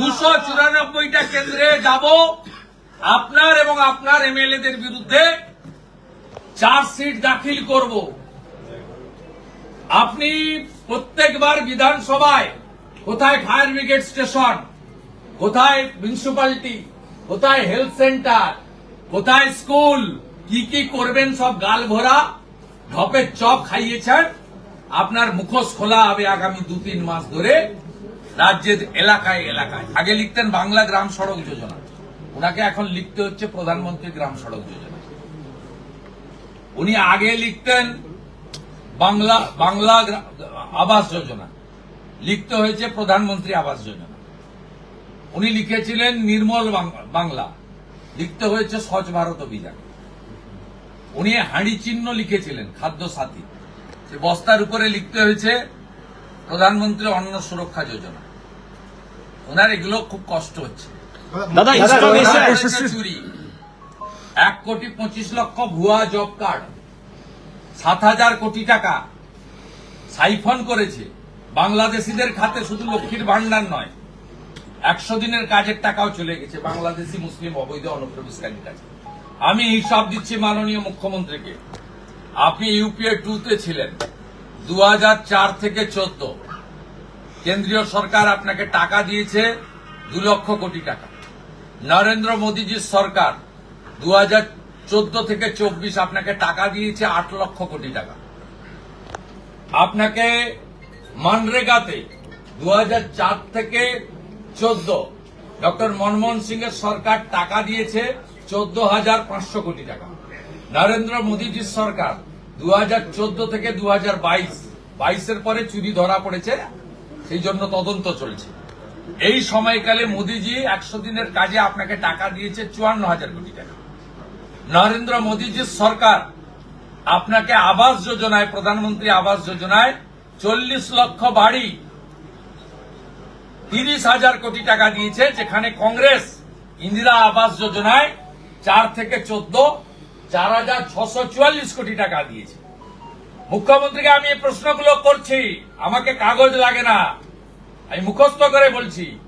দুশো চুরানব্বইটা কেন্দ্রে যাব আপনার এবং আপনার এমএলএ দের বিরুদ্ধে চার্জশিট দাখিল করব। আপনি প্রত্যেকবার বিধানসভায় কোথায় ফায়ার ব্রিগেড স্টেশন, কোথায় মিউনিসিপালিটি কোথায় হেলথ সেন্টার, কোথায় স্কুল, কি কি করবেন সব গাল ভরা, ঢপের চপ খাইয়েছেন, আপনার মুখোশ খোলা হবে আগামী দু তিন মাস ধরে। রাজ্যের এলাকায় এলাকায়। আগে লিখতেন বাংলা গ্রাম সড়ক যোজনা। ওনাকে এখন লিখতে হচ্ছে প্রধানমন্ত্রী গ্রাম সড়ক যোজনা। উনি আগে লিখতেন বাংলা বাংলা আবাস যোজনা। লিখতে হয়েছে প্রধানমন্ত্রী আবাস যোজনা। উনি লিখেছিলেন নির্মল বাংলা। লিখতে হয়েছে স্বচ্ছ ভারত অভিযান। উনি হাঁড়ি চিহ্ন লিখেছিলেন, খাদ্য সাথী। বস্তার উপরে লিখতে হয়েছে প্রধানমন্ত্রী অন্ন সুরক্ষা যোজনা। ওনার এগুলো খুব কষ্ট হচ্ছে। চুরি। এক কোটি পঁচিশ লক্ষ ভুয়া জব কার্ড। সাত হাজার কোটি টাকা সাইফন করেছে। বাংলাদেশিদের খাতে শুধু লক্ষ্মীর ভান্ডার নয় একশো দিনের কাজের টাকাও চলে গেছে বাংলাদেশি মুসলিম অবৈধ অনুপ্রবেশকারীর কাছে। আমি হিসাব দিচ্ছি মাননীয় মুখ্যমন্ত্রীকে। আপনি ইউপিএ টু তে ছিলেন। দু হাজার চার থেকে চোদ্দ কেন্দ্রীয় সরকার আপনাকে টাকা দিয়েছে দু লক্ষ কোটি টাকা। নরেন্দ্র মোদীজির সরকার দু চোদ্দ থেকে চব্বিশ আপনাকে টাকা দিয়েছে আট লক্ষ কোটি টাকা। আপনাকে মানরেগাতে দু চার থেকে চোদ্দ ডক্টর মনমোহন সিং এর সরকার টাকা দিয়েছে চোদ্দ হাজার পাঁচশো কোটি টাকা। নরেন্দ্র মোদীজির সরকার দু থেকে দু হাজার বাইশ, বাইশের পরে চুরি ধরা পড়েছে সেই জন্য তদন্ত চলছে। এই সময়কালে মোদীজি একশো দিনের কাজে আপনাকে টাকা দিয়েছে চুয়ান্ন হাজার কোটি টাকা। নরেন্দ্র মোদীজির সরকার আপনাকে আবাস যোজনায়, প্রধানমন্ত্রী আবাস যোজনায় চল্লিশ লক্ষ বাড়ি, তিরিশ হাজার কোটি টাকা দিয়েছে, যেখানে কংগ্রেস ইন্দিরা আবাস যোজনায় চার থেকে চোদ্দ, চার হাজার ছশো চুয়াল্লিশ কোটি টাকা দিয়েছে। মুখ্যমন্ত্রীকে আমি এই প্রশ্নগুলো করছি। আমাকে কাগজ লাগে না। আমি মুখস্থ করে বলছি।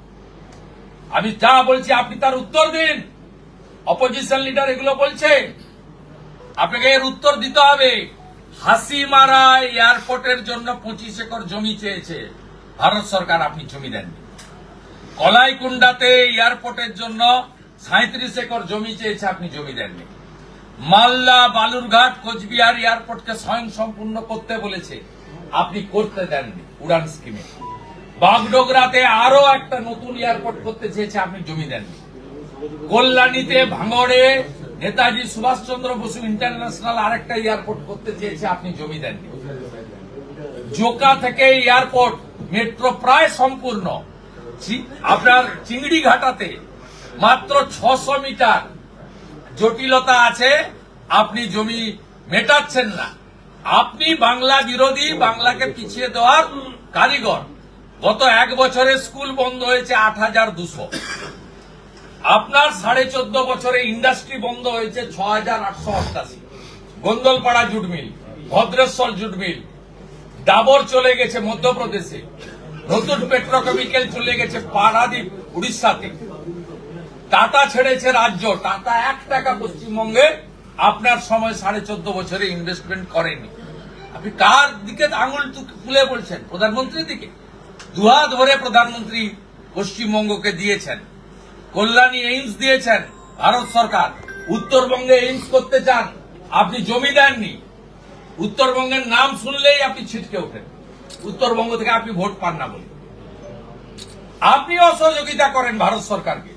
আমি যা বলছি, আপনি তার উত্তর দিন। অপোজিশন লিডার এগুলো বলছে। আপনাকে এর উত্তর দিতে হবে। হাসিমারা এয়ারপোর্টের জন্য পঁচিশ একর জমি চেয়েছে। ভারত সরকার, আপনি জমি দেননি। কলাইকুণ্ডাতে এয়ারপোর্টের জন্য সাঁত্রিশ একর জমি চেয়েছে, আপনি জমি দেননি। মালদা বালুরঘাট কোচবিহার এয়ারপোর্টকে স্বয়ং সম্পূর্ণ করতে বলেছে। আপনি করতে দেননি উড়ান স্কিমে। বাগডোগরাতে আরও একটা নতুন এয়ারপোর্ট করতে চেয়েছে, আপনি জমি দেননি। কল্যাণীতে ভাঙড়ে নেতাজি সুভাষচন্দ্র বসু ইন্টারন্যাশনাল আরেকটা এয়ারপোর্ট করতে চেয়েছে, আপনি জমি দেননি। জোকা থেকে এয়ারপোর্ট মেট্রো প্রায় সম্পূর্ণ। আপনার চিংড়ি ঘাটাতে মাত্র ছশো মিটার জটিলতা আছে, আপনি জমি মেটাচ্ছেন না। আপনি বাংলা বিরোধী, বাংলাকে পিছিয়ে দেওয়ার কারিগর। গত এক বছরে স্কুল বন্ধ হয়েছে আট হাজার দুশো। আপনার সাড়ে চোদ্দ বছরে ইন্ডাস্ট্রি বন্ধ হয়েছে ছ হাজার আটশো অষ্টাশি। Gondalpara jute mill, Bhadreswar jute mill, Dabur চলে গেছে মধ্যপ্রদেশে। নতুন পেট্রোকেমিক্যাল চলে গেছে পারাদ্বীপ উড়িষ্যাতে। টাটা ছেড়েছে রাজ্য, টাটা এক টাকা পশ্চিমবঙ্গে আপনার সময় সাড়ে চোদ্দ বছরে ইনভেস্টমেন্ট করেনি। আপনি কার দিকে আঙুল তুলে বলছেন? প্রধানমন্ত্রীর দিকে? দুহাত ধরে প্রধানমন্ত্রী পশ্চিমবঙ্গকে দিয়েছেন। কল্যাণী এইমস দিয়েছেন ভারত সরকার। উত্তরবঙ্গে এইমস করতে চান, আপনি জমি দেননি। উত্তরবঙ্গের নাম শুনলেই আপনি ছিটকে ওঠেন। উত্তরবঙ্গ থেকে আপনি ভোট পান না বলে। আপনি অসহযোগিতা করেন ভারত সরকারকে।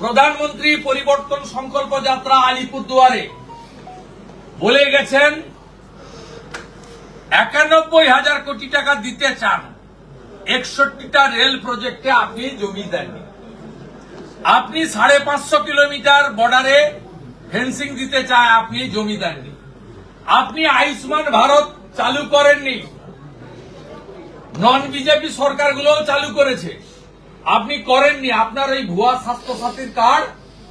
প্রধানমন্ত্রী পরিবর্তন সংকল্প যাত্রা আলিপুরদুয়ারে। বলে গেছেন, একানব্বই হাজার কোটি টাকা দিতে চান। একষট্টিটা রেল প্রজেক্টে আপনি জমি দেননি আপনি সাড়ে পাঁচশো কিলোমিটার বর্ডারে ফেন্সিং দিতে চায়, আপনি জমি দেননি আপনি আয়ুষ্মান ভারত চালু করেননি। নন বিজেপি সরকারগুলোও চালু করেছে। আপনি করেননি, আপনার এই ভুয়া স্বাস্থ্য সাথীর কার্ড,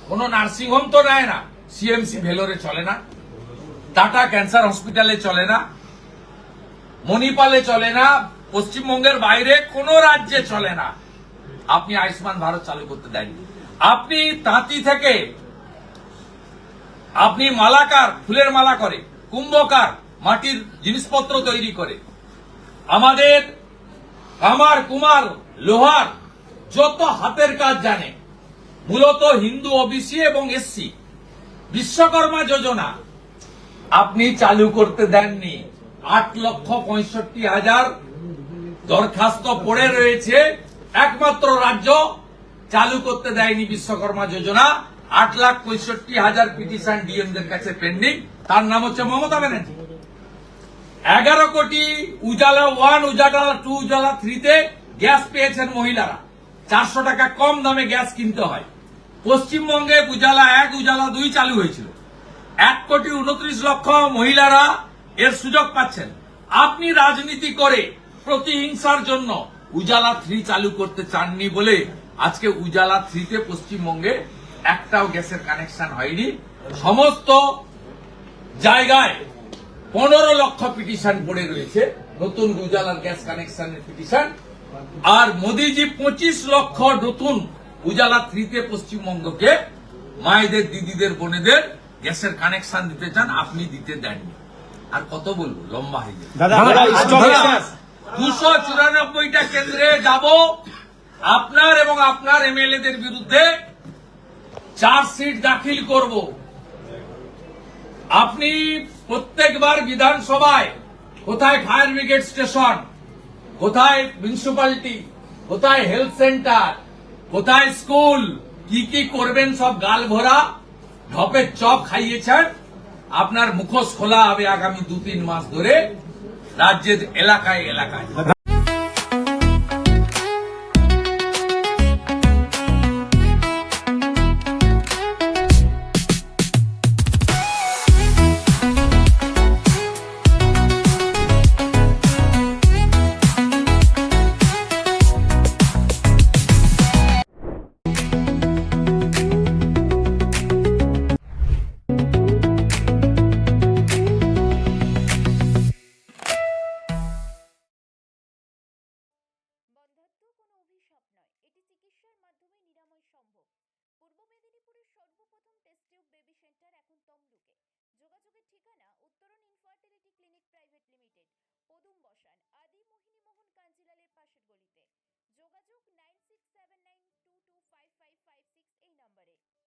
কোন নার্সিংহোম তো নেয় না। সিএমসি ভেলোরে চলে না, টাটা ক্যান্সার হসপিটালে চলে না, মণিপালে চলে না, পশ্চিমবঙ্গের বাইরে কোনো রাজ্যে চলে না। আপনি আয়ুষ্মান ভারত চালু করতে দেননি আপনি তাঁতি থেকে, আপনি মালাকার, ফুলের মালা করে, কুম্ভকার, মাটির জিনিসপত্র তৈরি করে, আমাদের কামার কুমার লোহার যত হাতের কাজ জানে, মূলত হিন্দু, ওবিসি এবং এসসি, বিশ্বকর্মা যোজনা, আপনি চালু করতে দেননি। আট লক্ষ পঁয়ষট্টি হাজার দরখাস্ত পড়ে রয়েছে। একমাত্র রাজ্য চালু করতে দেয়নি বিশ্বকর্মা যোজনা। আট লাখ পঁয়ষট্টি হাজার পিটিশন ডিএমদের কাছে পেন্ডিং তার নাম হচ্ছে মমতা ব্যানার্জি। এগারো কোটি, উজালা ওয়ান উজালা টু উজালা থ্রিতে গ্যাস পেয়েছেন মহিলারা। চারশো টাকা কম দামে গ্যাস কিনতে হয়। পশ্চিমবঙ্গে উজালা এক, উজালা দুই চালু হয়েছিল। এক কোটি উনত্রিশ লক্ষ মহিলারা এর সুযোগ পাচ্ছেন। আপনি রাজনীতি করে প্রতিহিংসার জন্য উজালা থ্রি চালু করতে চাননি বলে আজকে উজালা থ্রিতে পশ্চিমবঙ্গে একটাও গ্যাসের কানেকশন হয়নি। সমস্ত জায়গায় পনেরো লক্ষ পিটিশন পড়ে রয়েছে। নতুন উজালার গ্যাস কানেকশনের পিটিশন আর মোদিজি পঁচিশ লক্ষ নতুন উজালা থ্রিতে পশ্চিমবঙ্গকে মায়েদের দিদিদের বোনেদের গ্যাসের কানেকশন দিতে চান আপনি দিতে দেননি। আর কত বলব? লম্বা হয়ে যাবে। দুশো চুরানব্বইটা কেন্দ্রে যাব। আপনার এবং আপনার এমএলএদের বিরুদ্ধে চার্জশিট দাখিল করব। আপনি প্রত্যেকবার বিধানসভায় কোথায় ফায়ার ব্রিগেড স্টেশন কোথায় মিউনিসিপালিটি কোথায় হেলথ সেন্টার কোথায় স্কুল কি কি করবেন সব গাল ভরা ঢপের চপ খাইয়েছেন? আপনার মুখোশ খোলা হবে আগামী দু তিন মাস ধরে। রাজ্যের এলাকায় এলাকায়। যোগাযোগের ঠিকানা উত্তরণ ইনফার্টিলিটি ক্লিনিক প্রাইভেট লিমিটেড পদুম বসান, আদি মোহিনী মোহন কাঞ্জিলালের পাশের গলিতে। যোগাযোগ নাইন সিক্স সেভেন নাইন